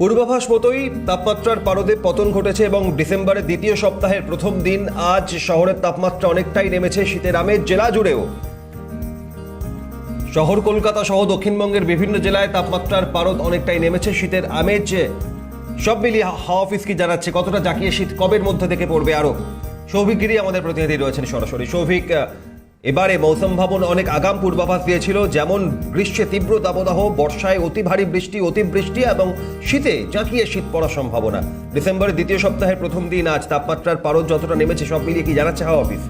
পূর্বাভাস মতোই তাপমাত্রার পারদে পতন ঘটেছে এবং ডিসেম্বরের দ্বিতীয় সপ্তাহের প্রথম দিন আজ শহরের তাপমাত্রা অনেকটাই নেমেছে শীতের আমেজ জেলা জুড়েও। শহর কলকাতা সহ দক্ষিণবঙ্গের বিভিন্ন জেলায় তাপমাত্রার পারদ অনেকটাই নেমেছে শীতের আমেজ সব মিলিয়ে হাওয়া অফিস কি জানাচ্ছে? কতটা জাকিয়ে শীত কবের মধ্যে থেকে পড়বে আরও? সৌভিক গিরি আমাদের প্রতিনিধি রয়েছেন সরাসরি। সৌভিক এবারে মৌসুম ভবন অনেক আগাম পূর্বাভাস দিয়েছিল, যেমন গ্রীষ্মে তীব্র দাবদাহ, বর্ষায় অতি ভারী বৃষ্টি, অতিবৃষ্টি এবং শীতে জাঁকিয়ে শীত পড়ার সম্ভাবনা। ডিসেম্বরের দ্বিতীয় সপ্তাহের প্রথম দিন আজ তাপমাত্রার পারদ যতটা নেমেছে সব মিলিয়ে কি জানাচ্ছে হাওয়া অফিস?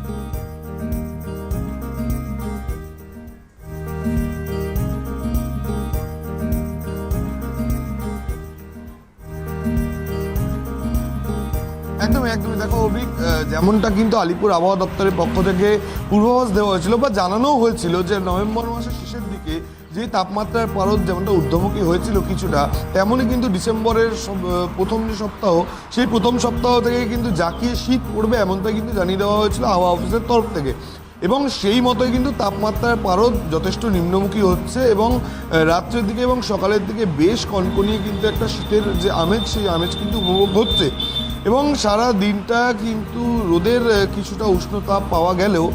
একদমই একদমই দেখো অভিক যেমনটা কিন্তু আলিপুর আবহাওয়া দপ্তরের পক্ষ থেকে পূর্বাভাস দেওয়া হয়েছিল বা জানানো হয়েছিল যে নভেম্বর মাসের শেষের দিকে যে তাপমাত্রার পারদ যেমনটা ঊর্ধ্বমুখী হয়েছিল কিছুটা, তেমনই কিন্তু ডিসেম্বরের প্রথম যে সপ্তাহ, সেই প্রথম সপ্তাহ থেকে কিন্তু জাকিয়ে শীত পড়বে এমনটা কিন্তু জানিয়ে দেওয়া হয়েছিল আবহাওয়া অফিসের তরফ থেকে। এবং সেই মতোই কিন্তু তাপমাত্রার পারদ যথেষ্ট নিম্নমুখী হচ্ছে এবং রাত্রের দিকে এবং সকালের দিকে বেশ কনকনিয়ে কিন্তু একটা শীতের যে আমেজ সেই আমেজ কিন্তু উপভোগ হচ্ছে। এবং সারা দিনটা কিন্তু রোদের কিছুটা উষ্ণতাপ পাওয়া গেলেও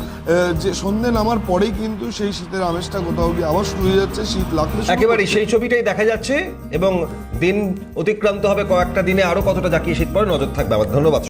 যে সন্ধে নামার পরেই কিন্তু সেই শীতের আমেজটা কোথাও গিয়ে আবার শুরু হয়ে যাচ্ছে শীত লাগতে শুরু একেবারেই সেই ছবিটাই দেখা যাচ্ছে এবং দিন অতিক্রান্ত হবে কয়েকটা দিনে আরও কতটা জাকিয়ে শীত পরে নজর থাকবে আমার। ধন্যবাদ।